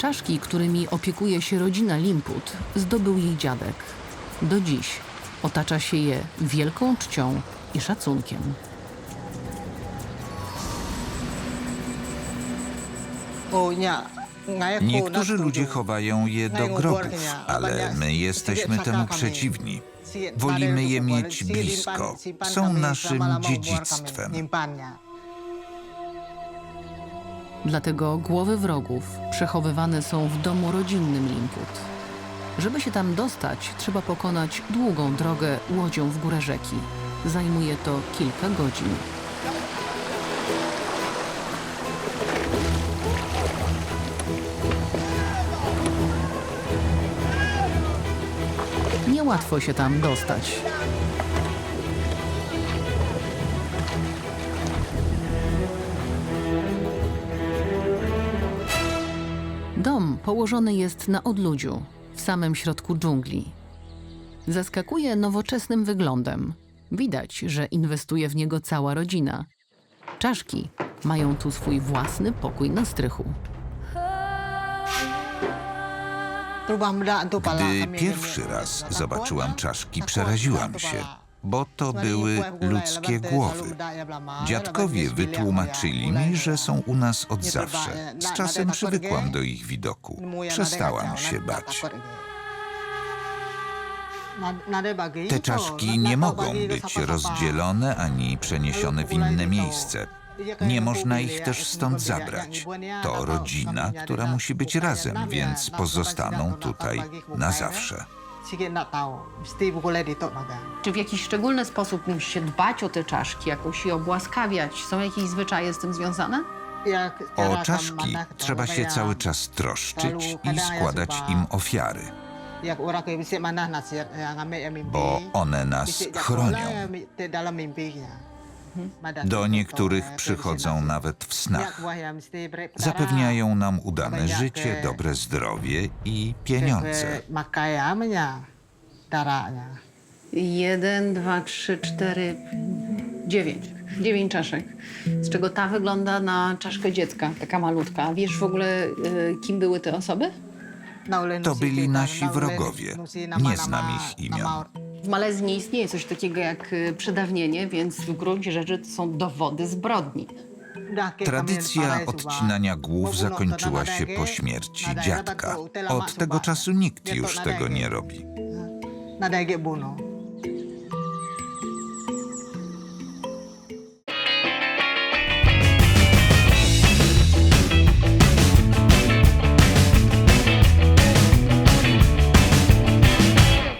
Czaszki, którymi opiekuje się rodzina Limput, zdobył jej dziadek. Do dziś otacza się je wielką czcią i szacunkiem. Niektórzy ludzie chowają je do grobów, ale my jesteśmy temu przeciwni. Wolimy je mieć blisko. Są naszym dziedzictwem. Dlatego głowy wrogów przechowywane są w domu rodzinnym Limput. Żeby się tam dostać, trzeba pokonać długą drogę łodzią w górę rzeki. Zajmuje to kilka godzin. Niełatwo się tam dostać. Dom położony jest na odludziu, w samym środku dżungli. Zaskakuje nowoczesnym wyglądem. Widać, że inwestuje w niego cała rodzina. Czaszki mają tu swój własny pokój na strychu. Gdy pierwszy raz zobaczyłam czaszki, przeraziłam się, bo to były ludzkie głowy. Dziadkowie wytłumaczyli mi, że są u nas od zawsze. Z czasem przywykłam do ich widoku. Przestałam się bać. Te czaszki nie mogą być rozdzielone ani przeniesione w inne miejsce. Nie można ich też stąd zabrać. To rodzina, która musi być razem, więc pozostaną tutaj na zawsze. Czy w jakiś szczególny sposób musi się dbać o te czaszki, jakoś je obłaskawiać? Są jakieś zwyczaje z tym związane? O czaszki trzeba się cały czas troszczyć i składać im ofiary, bo one nas chronią. Do niektórych przychodzą nawet w snach. Zapewniają nam udane życie, dobre zdrowie i pieniądze. Jeden, dwa, trzy, cztery, dziewięć. Dziewięć czaszek. Z czego ta wygląda na czaszkę dziecka, taka malutka. A wiesz w ogóle, y, kim były te osoby? To byli nasi wrogowie. Nie znam ich imion. W Malezji nie istnieje coś takiego jak y, przedawnienie, więc w gruncie rzeczy to są dowody zbrodni. Tradycja odcinania głów zakończyła się po śmierci dziadka. Od tego czasu nikt już tego nie robi.